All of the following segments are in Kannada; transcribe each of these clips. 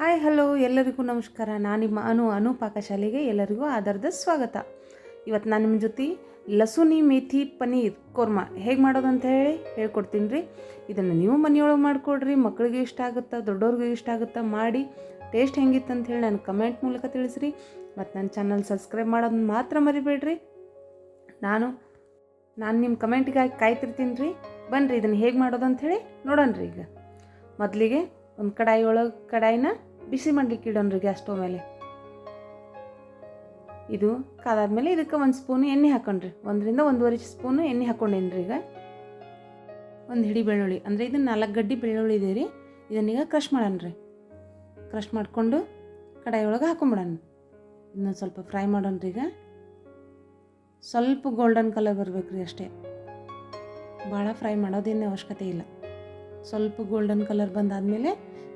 ಹಾಯ್, ಹಲೋ, ಎಲ್ಲರಿಗೂ ನಮಸ್ಕಾರ. ನಾನು ನಿಮ್ಮ ಅನು ಅನು ಪಾಕಶಾಲೆಗೆ ಎಲ್ಲರಿಗೂ ಆಧಾರದ ಸ್ವಾಗತ. ಇವತ್ತು ನಾನು ನಿಮ್ಮ ಜೊತೆ ಲಸುನಿ ಮೇಥಿ ಪನ್ನೀರ್ ಕೋರ್ಮಾ. ಹೇಗೆ ಮಾಡೋದು ಅಂತ ಹೇಳಿ ಹೇಳ್ಕೊಡ್ತೀನಿ ರೀ. ಇದನ್ನು ನೀವು ಮನೆಯೊಳಗೆ ಮಾಡಿಕೊಡ್ರಿ ಮಕ್ಕಳಿಗೆ ಇಷ್ಟ ಆಗುತ್ತಾ ದೊಡ್ಡವ್ರಿಗೂ ಇಷ್ಟ ಆಗುತ್ತಾ ಮಾಡಿ ಟೇಸ್ಟ್ ಹೆಂಗಿತ್ತು ಅಂತ ಹೇಳಿ ನಾನು ಕಮೆಂಟ್ ಮೂಲಕ ತಿಳಿಸ್ರಿ. ಮತ್ತು ನನ್ನ ಚಾನಲ್ ಸಬ್ಸ್ಕ್ರೈಬ್ ಮಾಡೋದನ್ನ ಮಾತ್ರ ಮರಿಬೇಡ್ರಿ. ನಾನು ನಾನು ನಿಮ್ಮ ಕಮೆಂಟ್ಗಾಗಿ ಕಾಯ್ತಿರ್ತೀನಿ ರೀ. ಬನ್ನಿರಿ ಇದನ್ನು ಹೇಗೆ ಮಾಡೋದು ಅಂತ ಹೇಳಿ ನೋಡೋಣ ರೀ ಈಗ. ಮೊದಲಿಗೆ ಒಂದು ಕಡಾಯಿ ಒಳಗೆ ಕಡಾಯಿನ ಬಿಸಿ ಮಾಡ್ಲಿಕ್ಕೆ ಇಡೋಣ ರೀ ಗ್ಯಾಸ್ ಸ್ಟವ್ ಮೇಲೆ. ಇದು ಕಾದಾದ್ಮೇಲೆ ಇದಕ್ಕೆ ಒಂದು ಸ್ಪೂನು ಎಣ್ಣೆ ಹಾಕೊಂಡ್ರಿ. ಒಂದರಿಂದ ಒಂದೂವರೆ ಸ್ಪೂನು ಎಣ್ಣೆ ಹಾಕೊಂಡೇನಿ ರೀ ಈಗ. ಒಂದು ಹಿಡಿ ಬೆಳ್ಳುಳ್ಳಿ. ಅಂದರೆ ಇದು ನಾಲ್ಕು ಗಡ್ಡಿ ಬೆಳ್ಳುಳ್ಳಿ ಇದೆ ರೀ. ಇದನ್ನೀಗ ಕ್ರಷ್ ಮಾಡೋಣ ಕ್ರಷ್ ಮಾಡಿಕೊಂಡು ಕಡಾಯಿ ಒಳಗೆ ಹಾಕೊಂಬಿಡೋಣ. ಇನ್ನೊಂದು ಸ್ವಲ್ಪ ಫ್ರೈ ಮಾಡೋಣ ರೀ ಈಗ. ಸ್ವಲ್ಪ ಗೋಲ್ಡನ್ ಕಲರ್ ಬರಬೇಕು ರೀ ಅಷ್ಟೇ. ಭಾಳ ಫ್ರೈ ಮಾಡೋದೇನು ಅವಶ್ಯಕತೆ ಇಲ್ಲ. ಸ್ವಲ್ಪ ಗೋಲ್ಡನ್ ಕಲರ್ ಬಂದಾದಮೇಲೆ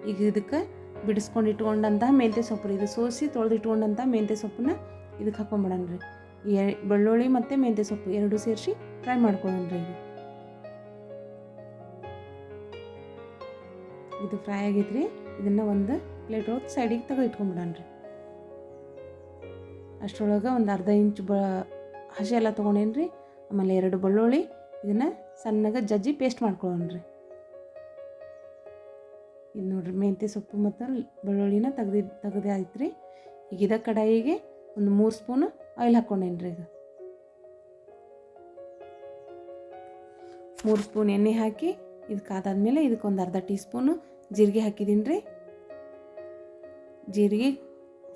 ಈಗ ಇದಕ್ಕೆ ಬಿಡಿಸ್ಕೊಂಡು ಇಟ್ಕೊಂಡಂತಹ ಮೆಂತ್ಯ ಸೊಪ್ಪು ಇದು ಸೋಸಿ ತೊಳೆದು ಇಟ್ಕೊಂಡಂಥ ಮೆಂತ್ಯ ಸೊಪ್ಪನ್ನ ಇದಕ್ಕೆ ಹಾಕೊಂಬಿಡೋಣ ರೀ. ಎ, ಬೆಳ್ಳುಳ್ಳಿ ಮತ್ತು ಮೆಂತ್ಯ ಸೊಪ್ಪು ಎರಡು ಸೇರಿಸಿ ಫ್ರೈ ಮಾಡ್ಕೊಳ್ಳೋಣ ರೀ ಇದು ಇದು ಫ್ರೈ ರೀ ಇದನ್ನು ಒಂದು ಪ್ಲೇಟ್ ಒಳಗೆ ಸೈಡಿಗೆ ತೆಗೆದು ಇಟ್ಕೊಂಬಿಡೋಣ ರೀ. ಅಷ್ಟರೊಳಗೆ ಒಂದು ಅರ್ಧ ಇಂಚ್ ಬ, ಹಸಿ ಎಲ್ಲ ತೊಗೊಂಡೇನು ರೀ ಆಮೇಲೆ ಎರಡು ಬೆಳ್ಳುಳ್ಳಿ, ಇದನ್ನು ಸಣ್ಣಗೆ ಜಜ್ಜಿ ಪೇಸ್ಟ್ ಮಾಡ್ಕೊಳ್ಳೋಣ ರೀ. ಇದು ನೋಡ್ರಿ, ಮೆಂತ್ಯ ಸೊಪ್ಪು ಮತ್ತು ಬೆಳ್ಳುಳ್ಳಿನ ತೆಗ್ದು ತೆಗ್ದು ಆಯ್ತು ರೀ ಈಗ ಇದ ಕಡಾಯಿಗೆ ಒಂದು ಮೂರು ಸ್ಪೂನು ಆಯಿಲ್ ಹಾಕ್ಕೊಂಡೇನಿ ರೀ ಈಗ ಮೂರು ಸ್ಪೂನ್ ಎಣ್ಣೆ ಹಾಕಿ ಇದಕ್ಕೆ ಆದಾದ್ಮೇಲೆ ಇದಕ್ಕೆ ಒಂದು ಅರ್ಧ ಟೀ ಸ್ಪೂನು ಜೀರಿಗೆ ಹಾಕಿದ್ದೀನಿ ರೀ ಜೀರಿಗೆ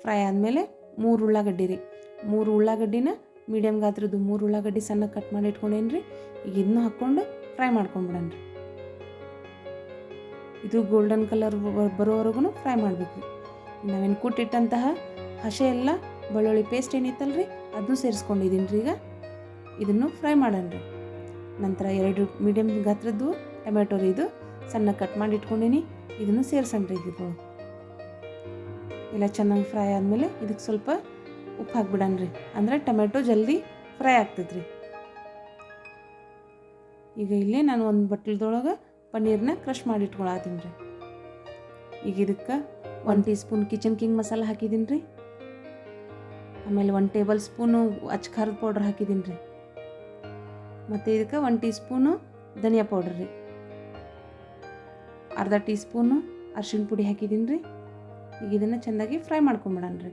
ಫ್ರೈ ಆದಮೇಲೆ ಮೂರು ಉಳ್ಳಾಗಡ್ಡಿ ರೀ. ಮೂರು ಉಳ್ಳಾಗಡ್ಡಿನ ಮೀಡಿಯಮ್ ಗಾತ್ರದ್ದು ಮೂರು ಉಳ್ಳಾಗಡ್ಡಿ ಸಣ್ಣ ಕಟ್ ಮಾಡಿ ಇಟ್ಕೊಂಡೇನಿ ರೀ ಈಗ ಇದನ್ನು ಹಾಕ್ಕೊಂಡು ಫ್ರೈ ಮಾಡ್ಕೊಂಬಿಡೋಣ ರೀ ಇದು ಗೋಲ್ಡನ್ ಕಲರ್ ಬರೋವರೆಗೂ ಫ್ರೈ ಮಾಡಬೇಕು. ನಾವೇನು ಕುಟ್ಟಿಟ್ಟಂತಹ ಹಸೆ ಎಲ್ಲ, ಬೆಳ್ಳುಳ್ಳಿ ಪೇಸ್ಟ್ ಏನಿತ್ತಲ್ಲ ರೀ ಅದನ್ನು ಸೇರಿಸ್ಕೊಂಡಿದ್ದೀನಿ ರೀ ಈಗ. ಇದನ್ನು ಫ್ರೈ ಮಾಡೋಣ ರೀ. ನಂತರ ಎರಡು ಮೀಡಿಯಮ್ ಗಾತ್ರದ್ದು ಟೊಮೆಟೊ ರೀ ಇದು. ಸಣ್ಣ ಕಟ್ ಮಾಡಿ ಇಟ್ಕೊಂಡೀನಿ, ಇದನ್ನು ಸೇರಿಸೋಣ ರೀ ಇದ್ರೊಳಗೆ ಎಲ್ಲ ಚೆನ್ನಾಗಿ ಫ್ರೈ ಆದಮೇಲೆ ಇದಕ್ಕೆ ಸ್ವಲ್ಪ ಉಪ್ಪು ಹಾಕ್ಬಿಡೋಣ ರೀ. ಅಂದರೆ ಟೊಮೆಟೊ ಜಲ್ದಿ ಫ್ರೈ ಆಗ್ತೈತೆ ಈಗ ಇಲ್ಲೇ ನಾನು ಒಂದು ಬಟ್ಲದೊಳಗೆ ಪನ್ನೀರ್ನ ಕ್ರಷ್ ಮಾಡಿ ಇಟ್ಕೊಳತೀನಿ ರೀ ಈಗ ಇದಕ್ಕೆ one teaspoon Kitchen King masala ಹಾಕಿದ್ದೀನಿ ರೀ ಆಮೇಲೆ ಒನ್ ಟೇಬಲ್ ಸ್ಪೂನು ಅಚ್ಚ ಖಾರದ ಪೌಡ್ರ್ ಹಾಕಿದ್ದೀನಿ ರೀ ಮತ್ತು ಇದಕ್ಕೆ ಒನ್ ಟೀ ಸ್ಪೂನು ಧನಿಯಾ ಪೌಡ್ರ್ ರೀ. ಅರ್ಧ ಟೀ ಸ್ಪೂನು ಅರ್ಶಿಣ ಪುಡಿ ಹಾಕಿದ್ದೀನಿ ರೀ ಈಗ ಇದನ್ನು ಚೆಂದಾಗಿ ಫ್ರೈ ಮಾಡ್ಕೊಂಬಿಡೋಣ ರೀ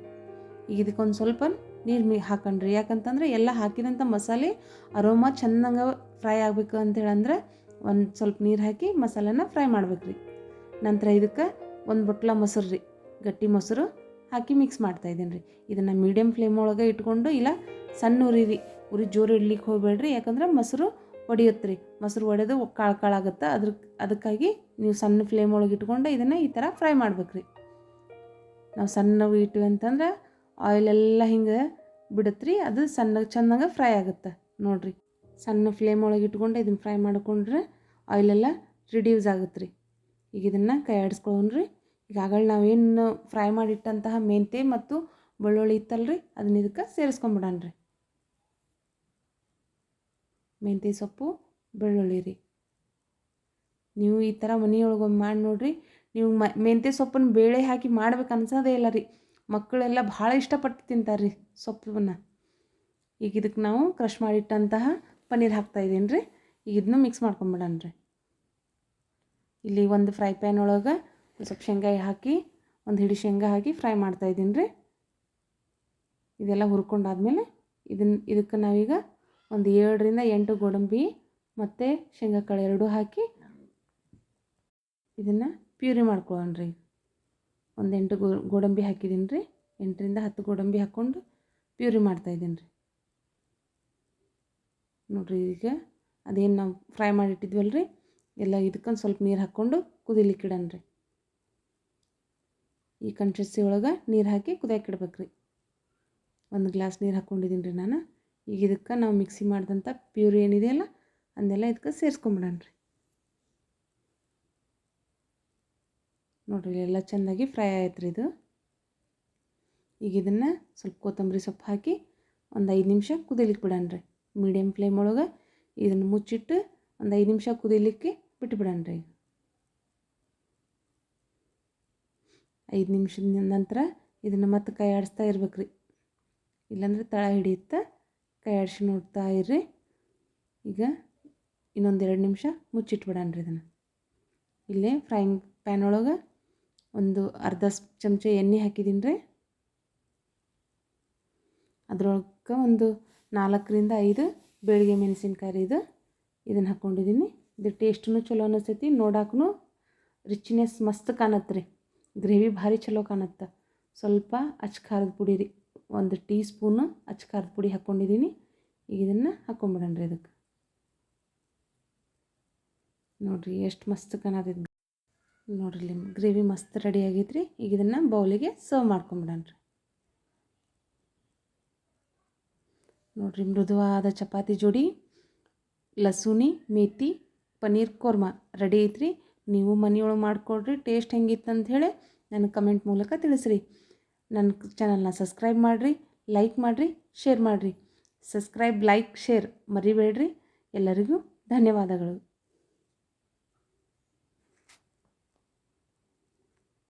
ಈಗ ಇದಕ್ಕೊಂದು ಸ್ವಲ್ಪ ನೀರು ಮಿ ಹಾಕೊಂಡ್ರಿ ಯಾಕಂತಂದ್ರೆ ಎಲ್ಲ ಹಾಕಿದಂಥ ಮಸಾಲೆ ಅರೋಮಾ ಚೆನ್ನಾಗ ಫ್ರೈ ಆಗಬೇಕು ಅಂತೇಳಂದ್ರೆ ಒಂದು ಸ್ವಲ್ಪ ನೀರು ಹಾಕಿ ಮಸಾಲೆನ ಫ್ರೈ ಮಾಡ್ಬೇಕು ರೀ ನಂತರ ಇದಕ್ಕೆ ಒಂದು ಬಟ್ಲ ಮೊಸರು ರೀ. ಗಟ್ಟಿ ಮೊಸರು ಹಾಕಿ ಮಿಕ್ಸ್ ಮಾಡ್ತಾ ಇದ್ದೀನಿ ರೀ. ಇದನ್ನು ಮೀಡಿಯಮ್ ಫ್ಲೇಮ್ ಒಳಗೆ ಇಟ್ಕೊಂಡು ಇಲ್ಲ ಸಣ್ಣ ಉರಿ ರೀ. ಉರಿ ಜೋರು ಇಡ್ಲಿಕ್ಕೆ ಹೋಗಬೇಡ್ರಿ. ಯಾಕಂದ್ರೆ ಮೊಸರು ಒಡೆಯುತ್ತೆ ರೀ. ಮೊಸರು ಒಡೆದು ಕಾಳು ಕಾಳಾಗುತ್ತೆ ಅದ್ರ ಅದಕ್ಕಾಗಿ ನೀವು ಸಣ್ಣ ಫ್ಲೇಮ್ ಒಳಗೆ ಇಟ್ಕೊಂಡು ಇದನ್ನು ಈ ಥರ ಫ್ರೈ ಮಾಡ್ಬೇಕು ರೀ ನಾವು ಸಣ್ಣವು ಇಟ್ವಿ ಅಂತಂದ್ರೆ ಆಯಿಲೆಲ್ಲ ಹಿಂಗೆ ಬಿಡುತ್ತೆ ಅದು ಸಣ್ಣಗೆ ಚೆನ್ನಾಗಿ ಫ್ರೈ ಆಗುತ್ತೆ. ನೋಡಿರಿ. ಸಣ್ಣ ಫ್ಲೇಮ್ ಒಳಗೆ ಇಟ್ಕೊಂಡು ಇದನ್ನು ಫ್ರೈ ಮಾಡ್ಕೊಂಡ್ರೆ ಆಯಿಲೆಲ್ಲ ರಿಡ್ಯೂಸ್ ಆಗುತ್ತೆ ರೀ ಈಗ ಇದನ್ನು ಕೈ ಆಡಿಸ್ಕೊಳ್ಳೋಣ್ರಿ ಈಗ ಈಗಾಗಲೇ ನಾವೇನು ಫ್ರೈ ಮಾಡಿಟ್ಟಂತಹ ಮೆಂತೆ ಮತ್ತು ಬೆಳ್ಳುಳ್ಳಿ ಇತ್ತಲ್ಲ ರೀ ಅದನ್ನ ಇದಕ್ಕೆ ಸೇರಿಸ್ಕೊಂಬಿಡೋಣ ರೀ ಮೆಂತೆ ಸೊಪ್ಪು, ಬೆಳ್ಳುಳ್ಳಿ ರೀ. ನೀವು ಈ ಥರ ಮನೆಯೊಳಗೊಮ್ಮೆ ಮಾಡಿ ನೋಡಿರಿ, ನೀವು ಮ ಮೆಂತೆ ಸೊಪ್ಪನ್ನು ಬೇಳೆ ಹಾಕಿ ಮಾಡ್ಬೇಕು ಅನ್ಸೋದೇ ಇಲ್ಲ ರೀ. ಮಕ್ಕಳೆಲ್ಲ ಭಾಳ ಇಷ್ಟಪಟ್ಟು ತಿಂತಾರೆ ರೀ ಸೊಪ್ಪನ್ನು. ಈಗ ಇದಕ್ಕೆ ನಾವು ಕ್ರಷ್ ಮಾಡಿಟ್ಟಂತಹ ಪನ್ನೀರ್ ಹಾಕ್ತಾಯಿದ್ದೀನಿ ರೀ ಈಗ ಇದನ್ನು ಮಿಕ್ಸ್ ಮಾಡ್ಕೊಂಬಿಡೋಣ ರೀ ಇಲ್ಲಿ ಒಂದು ಫ್ರೈ ಪ್ಯಾನ್ ಒಳಗೆ ಸ್ವಲ್ಪ ಶೇಂಗಾ ಹಾಕಿ, ಒಂದು ಹಿಡಿ ಶೇಂಗಾ ಹಾಕಿ ಫ್ರೈ ಮಾಡ್ತಾಯಿದ್ದೀನಿ ರೀ ಇದೆಲ್ಲ ಹುರ್ಕೊಂಡಾದ್ಮೇಲೆ ಇದನ್ನು ಇದಕ್ಕೆ ನಾವೀಗ ಒಂದು ಏಳರಿಂದ ಎಂಟು ಗೋಡಂಬಿ ಮತ್ತು ಶೇಂಗಾ ಕಾಳು ಎರಡೂ ಹಾಕಿ ಇದನ್ನು ಪ್ಯೂರಿ ಮಾಡ್ಕೊಳ್ಳೋಣ ರೀ ಒಂದು ಎಂಟು ಗೋ, ಗೋಡಂಬಿ ಹಾಕಿದ್ದೀನಿ ರೀ ಎಂಟರಿಂದ ಹತ್ತು ಗೋಡಂಬಿ ಹಾಕ್ಕೊಂಡು ಪ್ಯೂರಿ ಮಾಡ್ತಾಯಿದ್ದೀನಿ ರೀ ನೋಡಿರಿ ಈಗ ಅದೇನು ನಾವು ಫ್ರೈ ಮಾಡಿಟ್ಟಿದ್ವಲ್ಲ ರೀ ಎಲ್ಲ ಇದಕ್ಕೊಂದು ಸ್ವಲ್ಪ ನೀರು ಹಾಕ್ಕೊಂಡು ಕುದಿಲಿಕ್ಕೆ ರೀ ಈ ಕನ್ಸಿಸ್ಟಿ ಒಳಗೆ ನೀರು ಹಾಕಿ ಕುದಿಯಕ್ಕೆ ಇಡ್ಬೇಕು ರೀ ಒಂದು ಗ್ಲಾಸ್ ನೀರು ಹಾಕ್ಕೊಂಡಿದ್ದೀನಿ ರೀ ನಾನು. ಈಗ ಇದಕ್ಕೆ ನಾವು ಮಿಕ್ಸಿ ಮಾಡಿದಂಥ ಪ್ಯೂರಿ ಏನಿದೆಯಲ್ಲ ಅದನ್ನೆಲ್ಲ ಇದಕ್ಕೆ ಸೇರಿಸ್ಕೊಂಬಿಡೋಣ ರೀ ನೋಡಿರಿ ಎಲ್ಲ ಚೆಂದಾಗಿ ಫ್ರೈ ಆಯ್ತು ರೀ ಇದು. ಈಗ ಇದನ್ನು ಸ್ವಲ್ಪ ಕೊತ್ತಂಬರಿ ಸೊಪ್ಪು ಹಾಕಿ ಒಂದು ಐದು ನಿಮಿಷ ಕುದಿಲಿಕ್ಕೆ ಬಿಡೋಣ ರೀ ಮೀಡಿಯಮ್ ಫ್ಲೇಮ್ ಒಳಗೆ ಇದನ್ನು ಮುಚ್ಚಿಟ್ಟು ಒಂದು ಐದು ನಿಮಿಷ ಕುದಿಲಿಕ್ಕೆ ಬಿಟ್ಟು ಬಿಡೋಣ ರೀ ಐದು ನಿಮಿಷದ ನಂತರ ಇದನ್ನು ಮತ್ತೆ ಕೈ ಆಡಿಸ್ತಾ ಇರ್ಬೇಕು ರೀ ಇಲ್ಲಾಂದ್ರೆ ತಳ ಹಿಡಿಯುತ್ತಾ ಕೈ ಆಡಿಸಿ ನೋಡ್ತಾ ಇರ್ರಿ. ಈಗ ಇನ್ನೊಂದು ಎರಡು ನಿಮಿಷ ಮುಚ್ಚಿಟ್ಬಿಡೋಣ ರೀ ಇದನ್ನು. ಇಲ್ಲೇ ಫ್ರೈಯಿಂಗ್ ಪ್ಯಾನ್ ಒಳಗೆ ಒಂದು ಅರ್ಧ ಚಮಚ ಎಣ್ಣೆ ಹಾಕಿದ್ದೀನಿ ರೀ ಅದ್ರೊಳಗೆ ಒಂದು ನಾಲ್ಕರಿಂದ ಐದು ಬೆಳಿಗ್ಗೆ ಮೆಣಸಿನ್ಕಾಯಿ ಇದು. ಇದನ್ನು ಹಾಕ್ಕೊಂಡಿದ್ದೀನಿ ಇದು ಟೇಸ್ಟೂ ಚಲೋ ಅನ್ನಿಸ್ತೈತಿ ನೋಡಾಕೂ ರಿಚ್ನೆಸ್ ಮಸ್ತ್ ಕಾಣತ್ತೆ ರೀ. ಗ್ರೇವಿ ಭಾರಿ ಚಲೋ ಕಾಣತ್ತೆ. ಸ್ವಲ್ಪ ಅಚ್ಚ ಖಾರದ ಪುಡಿ ರೀ. ಒಂದು ಟೀ ಸ್ಪೂನು ಅಚ್ಚ ಖಾರದ ಪುಡಿ ಹಾಕ್ಕೊಂಡಿದ್ದೀನಿ ಈಗ ಇದನ್ನು ಹಾಕ್ಕೊಂಬಿಡೋಣ ರೀ ಇದಕ್ಕೆ. ನೋಡಿರಿ ಎಷ್ಟು ಮಸ್ತ್ ಕಾಣತೈತಿ. ನೋಡ್ರಿ ಗ್ರೇವಿ ಮಸ್ತ್ ರೆಡಿ ಆಗೈತೆ ರೀ ಈಗ ಇದನ್ನು ಬೌಲಿಗೆ ಸರ್ವ್ ಮಾಡ್ಕೊಂಬಿಡೋಣ ರೀ. ನೋಡ್ರಿ, ಮೃದುವಾದ ಚಪಾತಿ ಜೋಡಿ ಲಸೂನಿ ಮೇತಿ ಪನ್ನೀರ್ ಕೋರ್ಮಾ ರೆಡಿ ಐತ್ರಿ. ನೀವು ಮನೆಯೊಳಗೆ ಮಾಡಿಕೊಡ್ರಿ ಟೇಸ್ಟ್ ಹೆಂಗಿತ್ತು ಹೇಳಿ ನನಗೆ ಕಮೆಂಟ್ ಮೂಲಕ ತಿಳಿಸ್ರಿ. ನನ್ನ ಚಾನಲ್ನ ಸಬ್ಸ್ಕ್ರೈಬ್ ಮಾಡಿರಿ ಲೈಕ್ ಮಾಡಿರಿ ಶೇರ್ ಮಾಡಿರಿ. ಸಬ್ಸ್ಕ್ರೈಬ್ ಲೈಕ್ ಶೇರ್ ಮರಿಬೇಡ್ರಿ. ಎಲ್ಲರಿಗೂ ಧನ್ಯವಾದಗಳು.